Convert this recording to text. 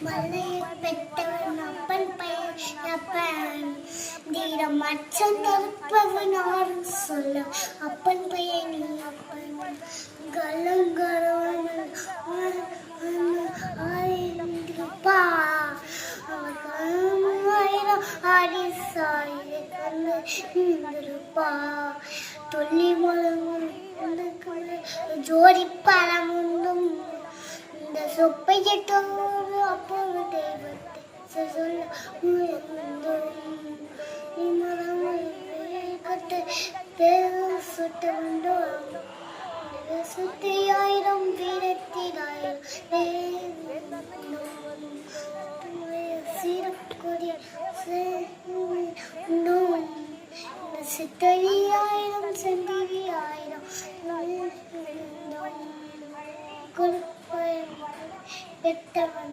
மலையை பெற்றவன் அப்பன் பையன் தீரம் அச்சம் தடுப்பவன் ஆறு சொல்ல அப்பன் பையன் நீ அப்பன். கலங்கரவன் ஆயிருப்பா ஆயிரம் ஆடி சாயிர கண்ணு இருப்பா துள்ளி ஜோடி பழமும் சொப்பையிட்டோடு அப்போது தெய்வத்தை சொல்ல கட்டு பேரும் சுட்டு உண்டோ சுத்தி ஆயிரம் வீரத்தினாயிரம் சீரக்கூடிய சித்தரி ஆயிரம் செந்திரி ஆயிரம் கொடுப்ப பெற்றவன்